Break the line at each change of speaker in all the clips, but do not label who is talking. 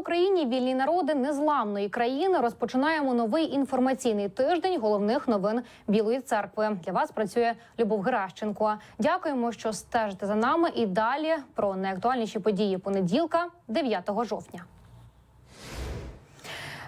Україні вільні народи незламної країни розпочинаємо новий інформаційний тиждень головних новин Білої церкви. Для вас працює Любов Геращенко. Дякуємо, що стежите за нами. І далі про найактуальніші події понеділка, 9 жовтня.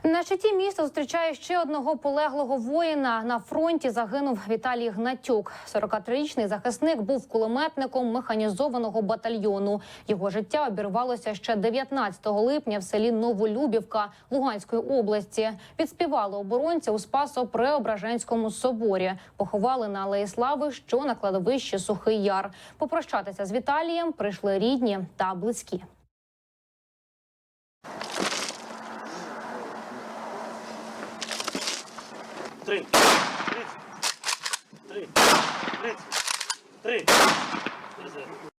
На щиті міста зустрічає ще одного полеглого воїна. На фронті загинув Віталій Гнатюк. 43-річний захисник був кулеметником механізованого батальйону. Його життя обірвалося ще 19 липня в селі Новолюбівка Луганської області. Підспівали оборонця у Спасо-Преображенському соборі. Поховали на Алеї Слави, що на кладовищі Сухий Яр. Попрощатися з Віталієм прийшли рідні та близькі.
Три. Тридцать. Три. Тридцать. Три.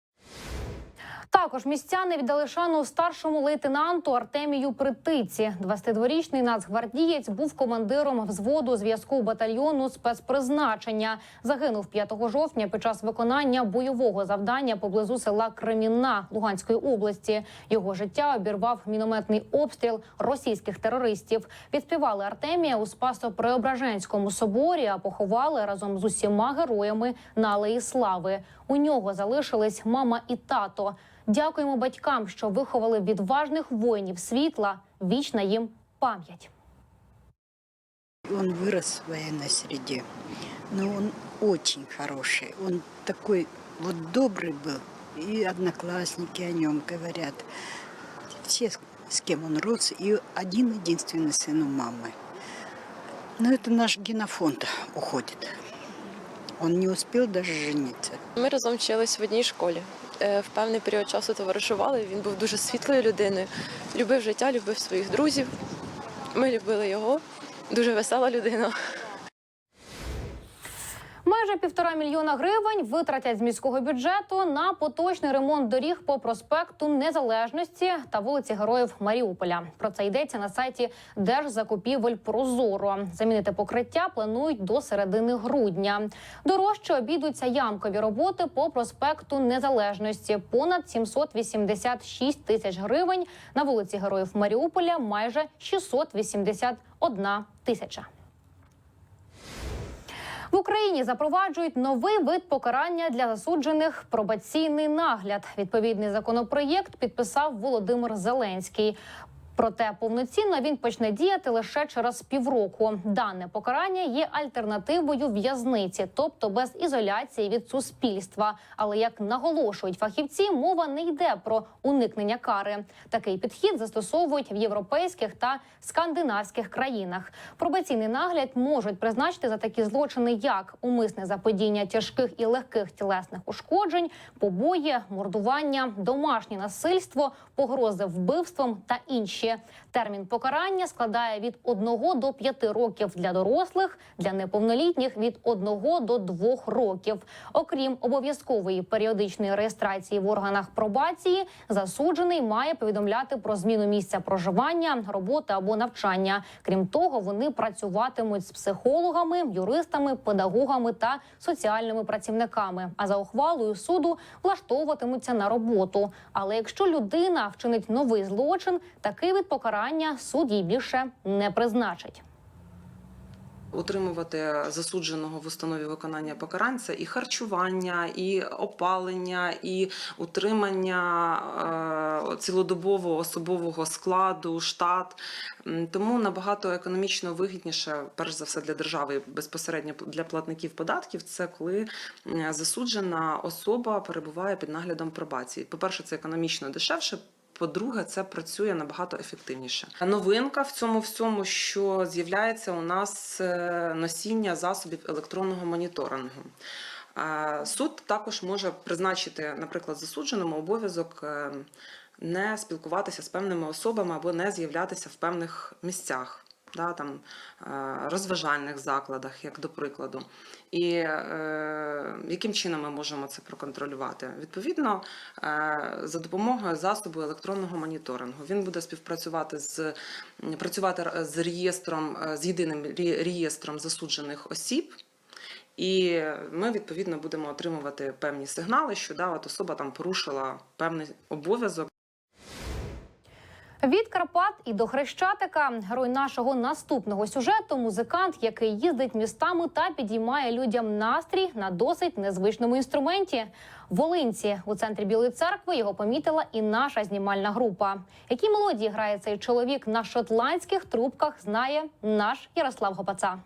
Також містяни віддали шану старшому лейтенанту Артемію Притиці. 22-річний нацгвардієць був командиром взводу зв'язку батальйону спецпризначення. Загинув 5 жовтня під час виконання бойового завдання поблизу села Кремінна Луганської області. Його життя обірвав мінометний обстріл російських терористів. Відспівали Артемія у Спасо-Преображенському соборі, а поховали разом з усіма героями на Алеї Слави. У нього залишились мама і тато. Дякуємо батькам, що виховали відважних воїнів світла. Вічна їм пам'ять.
Он вырос в военной среде, но он очень хороший. Он такой вот добрый был, и одноклассники о нем говорят. Все, с- с кем он рос, и один единственный сын у мамы. Но это наш генофонд уходит. Он не успел даже жениться.
Ми разом вчились в одній школі. Е, В певний період часу товаришували. Він був дуже світлою людиною, любив життя, любив своїх друзів. Ми любили його. Дуже весела людина.
Майже півтора мільйона гривень витратять з міського бюджету на поточний ремонт доріг по проспекту Незалежності та вулиці Героїв Маріуполя. Про це йдеться на сайті Держзакупівель Прозоро. Замінити покриття планують до середини грудня. Дорожче обійдуться ямкові роботи по проспекту Незалежності понад 786 тисяч гривень. На вулиці Героїв Маріуполя майже 681 тисяча. В Україні запроваджують новий вид покарання для засуджених пробаційний нагляд. Відповідний законопроєкт підписав Володимир Зеленський. Проте повноцінно він почне діяти лише через півроку. Дане покарання є альтернативою в'язниці, тобто без ізоляції від суспільства. Але як наголошують фахівці, мова не йде про уникнення кари. Такий підхід застосовують в європейських та скандинавських країнах. Пробаційний нагляд можуть призначити за такі злочини, як умисне заподіння тяжких і легких тілесних ушкоджень, побої, мордування, домашнє насильство, погрози вбивством та інші. Термін покарання складає від 1 до 5 років для дорослих, для неповнолітніх від 1 до 2 років. Окрім обов'язкової періодичної реєстрації в органах пробації, засуджений має повідомляти про зміну місця проживання, роботи або навчання. Крім того, вони працюватимуть з психологами, юристами, педагогами та соціальними працівниками. А за ухвалою суду влаштовуватимуться на роботу. Але якщо людина вчинить новий злочин, такий вид покарання суд їй більше не призначить.
Утримувати засудженого в установі виконання покарань це і харчування, і опалення, і утримання е, цілодобового особового складу, штат. Тому набагато економічно вигідніше, перш за все для держави, безпосередньо для платників податків, це коли засуджена особа перебуває під наглядом пробації. По-перше, це економічно дешевше. По-друге, це працює набагато ефективніше. Новинка в цьому всьому, що з'являється у нас е, носіння засобів електронного моніторингу. Суд також може призначити, наприклад, засудженому обов'язок е, не спілкуватися з певними особами або не з'являтися в певних місцях. Да, там, е, розважальних закладах, як до прикладу. І е, яким чином ми можемо це проконтролювати? Відповідно, е, за допомогою засобу електронного моніторингу він буде співпрацювати з працювати з реєстром, е, з єдиним реєстром засуджених осіб. І ми відповідно будемо отримувати певні сигнали, що да, от особа там порушила певний обов'язок.
Від Карпат і до Хрещатика герой нашого наступного сюжету музикант, який їздить містами та підіймає людям настрій на досить незвичному інструменті. Волинці у центрі Білої церкви його помітила і наша знімальна група. Які мелодії грає цей чоловік на шотландських трубках, знає наш Ярослав Гопаца.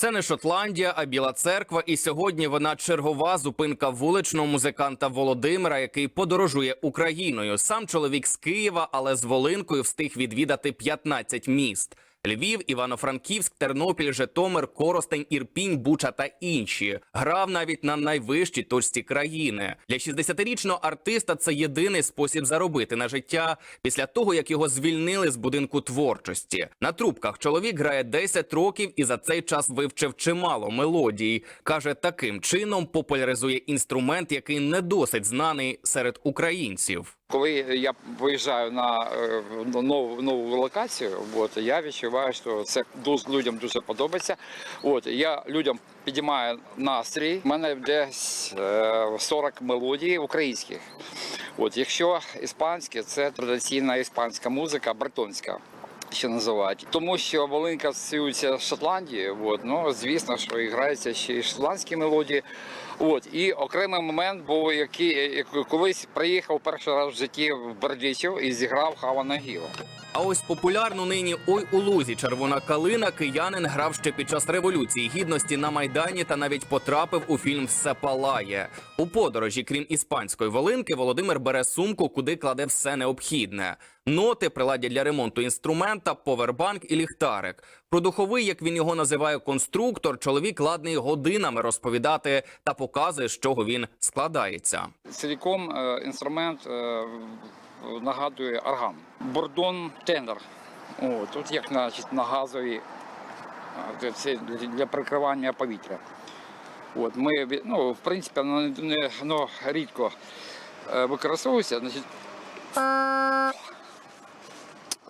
Це не Шотландія, а Біла церква. І сьогодні вона чергова зупинка вуличного музиканта Володимира, який подорожує Україною. Сам чоловік з Києва, але з Волинкою встиг відвідати 15 міст. Львів, Івано-Франківськ, Тернопіль, Житомир, Коростень, Ірпінь, Буча та інші грав навіть на найвищій точці країни. Для 60-річного артиста це єдиний спосіб заробити на життя після того, як його звільнили з будинку творчості. На трубках чоловік грає 10 років і за цей час вивчив чимало мелодій. каже, таким чином популяризує інструмент, який не досить знаний серед українців.
Коли я виїжджаю на е, нову, нову локацію, от, я відчуваю, що це людям дуже подобається. От, я людям підіймаю настрій. У мене десь е, 40 мелодій українських. От, якщо іспанське, це традиційна іспанська музика, бретонська. Що називають, тому що Волинка асоціюється з Шотландією, от, ну звісно, що і грається ще й шотландські мелодії. От і окремий момент був, який як колись приїхав перший раз в житті в Бердичів і зіграв Хава Нагіла.
А ось популярну нині ой у лузі червона калина киянин грав ще під час революції гідності на майдані та навіть потрапив у фільм Все палає. У подорожі, крім іспанської волинки, Володимир бере сумку, куди кладе все необхідне: ноти, приладдя для ремонту інструмента, повербанк і ліхтарик. Про духовий, як він його називає, конструктор, чоловік ладний годинами розповідати та показує, з чого він складається.
Ціліком е, інструмент е, нагадує орган. Бордон тендер. О, тут як значить, на газові це для- прикривання повітря. От, ми, ну, в принципі, воно не, воно рідко е, використовується. Значить,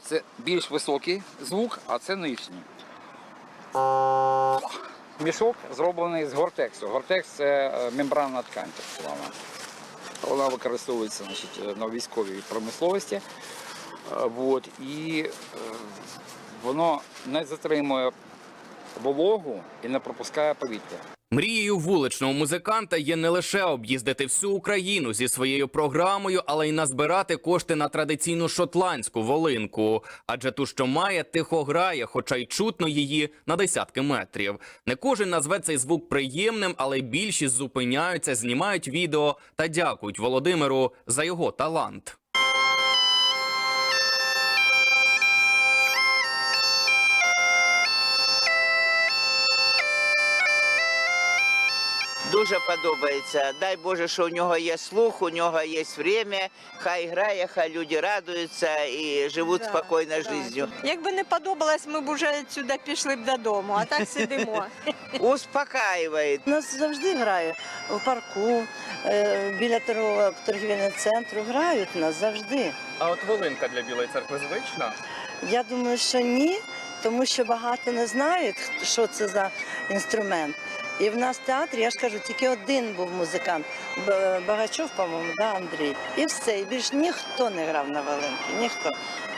це більш високий звук, а це нижній. Мішок зроблений з гортексу. Гортекс це е, мембранна ткань, так. Вона використовується значить, на військовій промисловості. От, і е, воно не затримує вологу і не пропускає повітря.
Мрією вуличного музиканта є не лише об'їздити всю Україну зі своєю програмою, але й назбирати кошти на традиційну шотландську волинку. Адже ту, що має, тихо грає, хоча й чутно її на десятки метрів. Не кожен назве цей звук приємним, але більшість зупиняються, знімають відео та дякують Володимиру за його талант.
Дуже подобається. Дай Боже, що у нього є слух, у нього є время. Хай грає, хай люди радуються і живуть спокійною життю.
Якби не подобалось, ми б уже сюди пішли б додому, а так сидимо.
Успокаює.
Нас завжди грає в парку, е, біля торгового торгівельного центру грають нас завжди.
А от волинка для білої церкви звична.
Я думаю, що ні, тому що багато не знають, що це за інструмент. І в нас в театрі, я ж кажу, тільки один був музикант, Багачов, по-моєму, да, Андрій. І все. І більш ніхто не грав на Валенки, ніхто.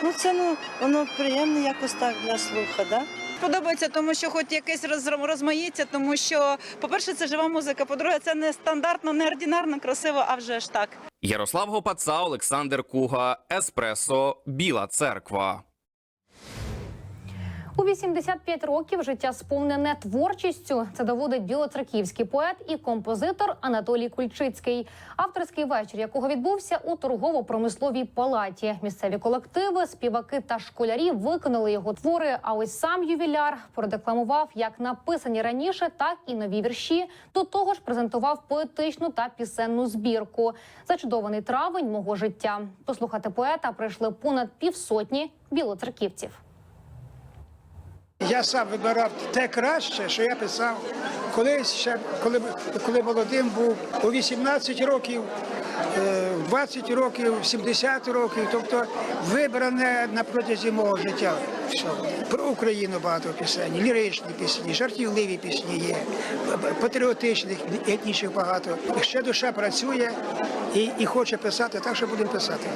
Ну це ну воно приємно якось так для слуха, да?
Подобається, тому що хоч якесь роз- розмаїття, тому що, по-перше, це жива музика, по-друге, це не стандартно, не ординарно, красиво, а вже ж так.
Ярослав Гопаца, Олександр Куга, Еспресо, Біла церква.
У 85 років життя сповнене творчістю. Це доводить білоцерківський поет і композитор Анатолій Кульчицький, авторський вечір, якого відбувся у торгово-промисловій палаті. Місцеві колективи, співаки та школярі виконали його твори. А ось сам ювіляр продекламував як написані раніше, так і нові вірші. До того ж, презентував поетичну та пісенну збірку. Зачудований травень мого життя. Послухати поета прийшли понад півсотні білоцерківців.
Я сам вибирав те краще, що я писав колись ще, коли, коли молодим був у 18 років, е, 20 років, 70 років, тобто вибране на протязі мого життя. Все. Про Україну багато пісень, ліричні пісні, жартівливі пісні є, патріотичних, етнічних багато. Ще душа працює і, і хоче писати, так що будемо писати.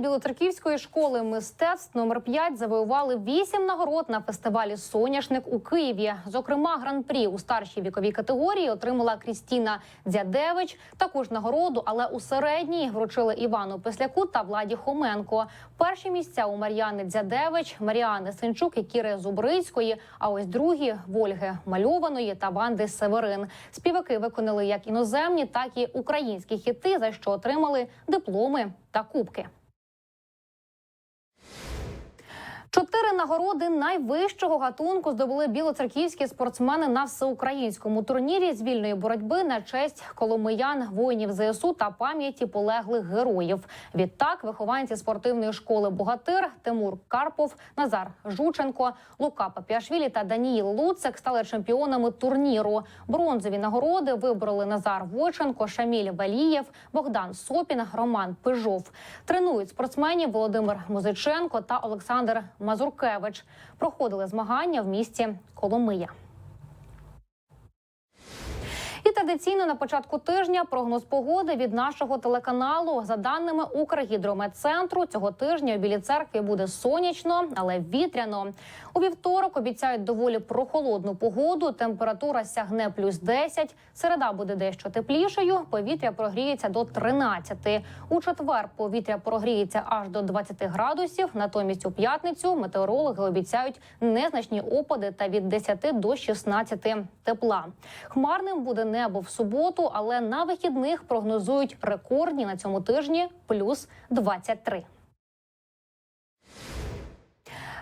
Білоцерківської школи мистецтв номер 5 завоювали вісім нагород на фестивалі Соняшник у Києві. Зокрема, гран-прі у старшій віковій категорії отримала Крістіна Дзядевич. Також нагороду, але у середній вручили Івану Песляку та Владі Хоменко. Перші місця у Мар'яни Дзядевич, Маріани Синчук і Кіри Зубрицької. А ось другі Вольги Мальованої та Ванди Северин. Співаки виконали як іноземні, так і українські хіти, за що отримали дипломи та кубки. Чотири нагороди найвищого гатунку здобули білоцерківські спортсмени на всеукраїнському турнірі з вільної боротьби на честь коломиян, воїнів ЗСУ та пам'яті полеглих героїв. Відтак, вихованці спортивної школи Богатир Тимур Карпов, Назар Жученко, Лука Папіашвілі та Даніїл Луцик стали чемпіонами турніру. Бронзові нагороди вибрали Назар Войченко, Шаміль Валієв, Богдан Сопін, Роман Пижов. Тренують спортсменів Володимир Музиченко та Олександр Мазуркевич. Проходили змагання в місті Коломия. І традиційно на початку тижня прогноз погоди від нашого телеканалу. За даними Укргідрометцентру, цього тижня у Білій церкві буде сонячно, але вітряно. У вівторок обіцяють доволі прохолодну погоду. Температура сягне плюс 10. Середа буде дещо теплішою. Повітря прогріється до 13. У четвер повітря прогріється аж до 20 градусів. Натомість у п'ятницю метеорологи обіцяють незначні опади та від 10 до 16 тепла. Хмарним буде небо в суботу, але на вихідних прогнозують рекордні на цьому тижні плюс 23.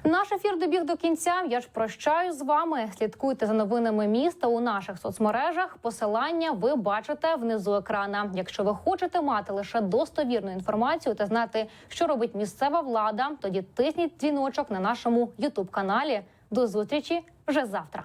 Наш ефір добіг до кінця. Я ж прощаю з вами. Слідкуйте за новинами міста у наших соцмережах. Посилання ви бачите внизу екрана. Якщо ви хочете мати лише достовірну інформацію та знати, що робить місцева влада, тоді тисніть дзвіночок на нашому Ютуб каналі. До зустрічі вже завтра.